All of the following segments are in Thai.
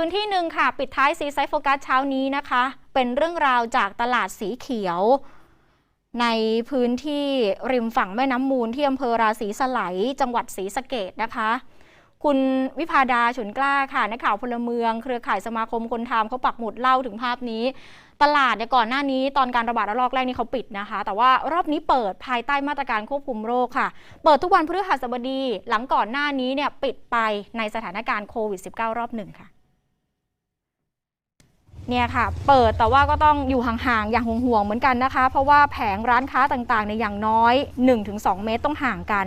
พื้นที่หนึ่งค่ะ ปิดท้ายซีไซโฟกัสเช้านี้นะคะ เป็นเรื่องราวจากตลาดสีเขียว ในพื้นที่ริมฝั่งแม่น้ำมูลที่อำเภอราศีสไลยจังหวัดศรีสะเกดนะคะ คุณวิพาดาฉุนกล้าค่ะนักข่าวพลเมือง เครือข่ายสมาคมคนทำเขาปักหมุดเล่าถึงภาพนี้ ตลาดเนี่ยก่อนหน้านี้ตอนการระบาดระลอกแรกนี่เขาปิดนะคะ แต่ว่ารอบนี้เปิดภายใต้มาตรการควบคุมโรคค่ะ เปิดทุกวันพฤหัสบดี หลังก่อนหน้านี้เนี่ยปิดไปในสถานการณ์โควิด -19 รอบหนึ่งค่ะ เนี่ยค่ะ เปิดแต่ว่าก็ต้องอยู่ห่างๆ อย่างห่วงๆ เหมือนกันนะคะ เพราะว่าแผงร้านค้าต่างๆ ในอย่างน้อย 1-2 เมตรต้องห่างกัน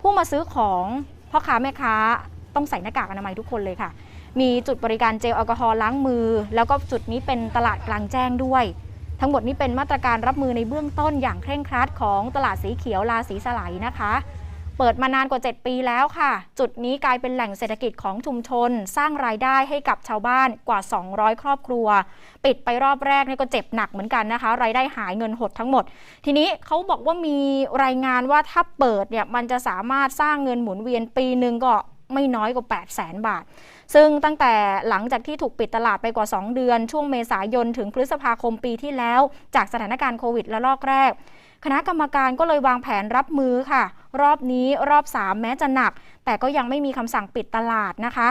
ผู้มาซื้อของพ่อค้าแม่ค้าต้องใส่หน้ากากอนามัยทุกคนเลยค่ะ มีจุดบริการเจลแอลกอฮอล์ล้างมือ แล้วก็จุดนี้เป็นตลาดกลางแจ้งด้วย ทั้งหมดนี้เป็นมาตรการรับมือในเบื้องต้นอย่างเคร่งครัดของตลาดสีเขียวลาสีสไลยนะคะ เปิดมานานกว่า 7 ปีแล้วค่ะ จุดนี้กลายเป็นแหล่งเศรษฐกิจของชุมชน สร้างรายได้ให้กับชาวบ้านกว่า 200 ครอบครัว ปิดไปรอบแรกนี่ก็เจ็บหนักเหมือนกันนะคะ รายได้หายเงินหดทั้งหมด ทีนี้เขาบอกว่ามีรายงานว่าถ้าเปิดเนี่ยมันจะสามารถสร้างเงินหมุนเวียนปีหนึ่งก็ไม่น้อยกว่า 8 0 0แสนบาท ซึ่งตั้งแต่หลังจากที่ถูกปิดตลาดไปกว่า 2 เดือน ช่วงเมษายนถึงพฤษภาคมปีที่แล้ว จากสถานการณ์โควิดระลอกแรก คณะกรรมการก็เลยวางแผนรับมือค่ะ รอบนี้รอบ 3 แม้จะหนัก แต่ก็ยังไม่มีคำสั่งปิดตลาดนะคะ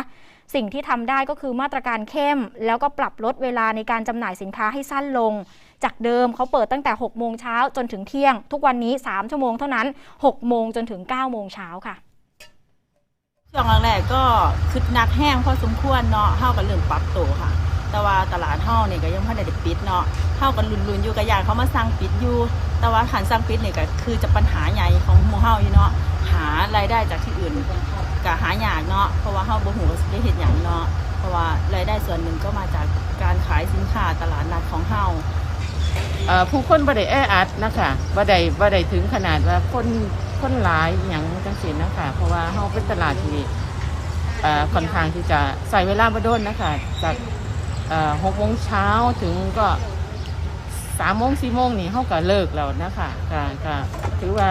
สิ่งที่ทำได้ก็คือมาตรการเข้ม แล้วก็ปรับลดเวลาในการจำหน่ายสินค้าให้สั้นลง จากเดิมเขาเปิดตั้งแต่ 6 โมงเช้าจนถึงเที่ยง ทุกวันนี้ 3 ชั่วโมงเท่านั้น 6 โมงจนถึง 9 โมงเช้าค่ะช่วงแรกๆก็คึดนักแห้งพอสมควรเนาะเฮาก็เริ่มปรับตัวค่ะ แต่ว่าตลาดเฮาเนี่ยก็ยังบ่ได้ปิดเนาะเฮาก็ลุนๆอยู่กับยานเขามาสั่งปิดอยู่ แต่ว่าหันสั่งปิดเนี่ยก็คือจะปัญหาใหญ่ของหมู่เฮาอยู่เนาะหารายได้จากที่อื่นก็หายากเนาะเพราะว่าเฮาบ่ฮู้ว่าสิได้เฮ็ดหยังเนาะเพราะว่ารายได้ส่วนหนึ่งก็มาจากการขายสินค้าตลาดนัดของเฮาเอ่อผู้คนบ่ได้แออัดนะคะบ่ได้บ่ได้ถึงขนาดว่าคนคนหลายอหย่างจังซี่นะคะเพราะว่าเฮาเป็นตลาดที่เอ่อค่อนข้างที่จะใส่เวลาบ่โดนนะคะจาก หกโมงเช้าถึงก็สามโมงสี่โมงนี่เขาก็เลิกแล้วนะคะก็ก็ถือว่า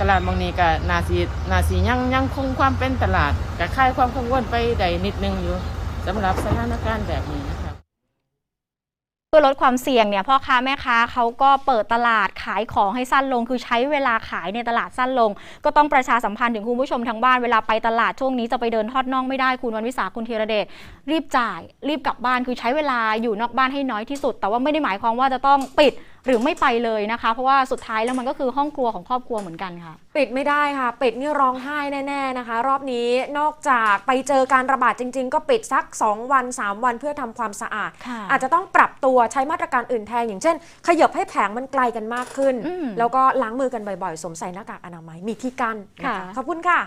ตลาดบางนี้ก็นาซีนาซียังยังคงความเป็นตลาดก็คลายความกังวลไปได้นิดนึงอยู่สำหรับสถานการณ์แบบนี้นะคะ เพื่อลดความเสี่ยงเนี่ยพ่อค้าแม่ค้าเขาก็เปิดตลาดขายของให้สั้นลง คือใช้เวลาขายในตลาดสั้นลง ก็ต้องประชาสัมพันธ์ถึงคุณผู้ชมทางบ้านเวลาไปตลาดช่วงนี้จะไปเดินทอดน่องไม่ได้คุณวันวิสาคุณธีรเดชรีบจ่าย รีบกลับบ้านคือใช้เวลาอยู่นอกบ้านให้น้อยที่สุด แต่ว่าไม่ได้หมายความว่าจะต้องปิดหรือไม่ไปเลยนะคะ เพราะว่าสุดท้ายแล้วมันก็คือห้องครัวของครอบครัวเหมือนกันค่ะ ปิดไม่ได้ค่ะปิดนี่ร้องไห้แน่ๆนะคะ รอบนี้นอกจากไปเจอการระบาดจริง ๆ ก็ปิดสัก 2 วัน 3 วันเพื่อทำความสะอาดค่ะอาจจะต้องปรับตัวใช้มาตรการอื่นแทนอย่างเช่น ขยับให้แผงมันไกลกันมากขึ้นอืมแล้วก็ล้างมือกันบ่อยๆสวมใส่หน้ากากอนามัยมีที่กั้นนะคะค่ะขอบคุณค่ะ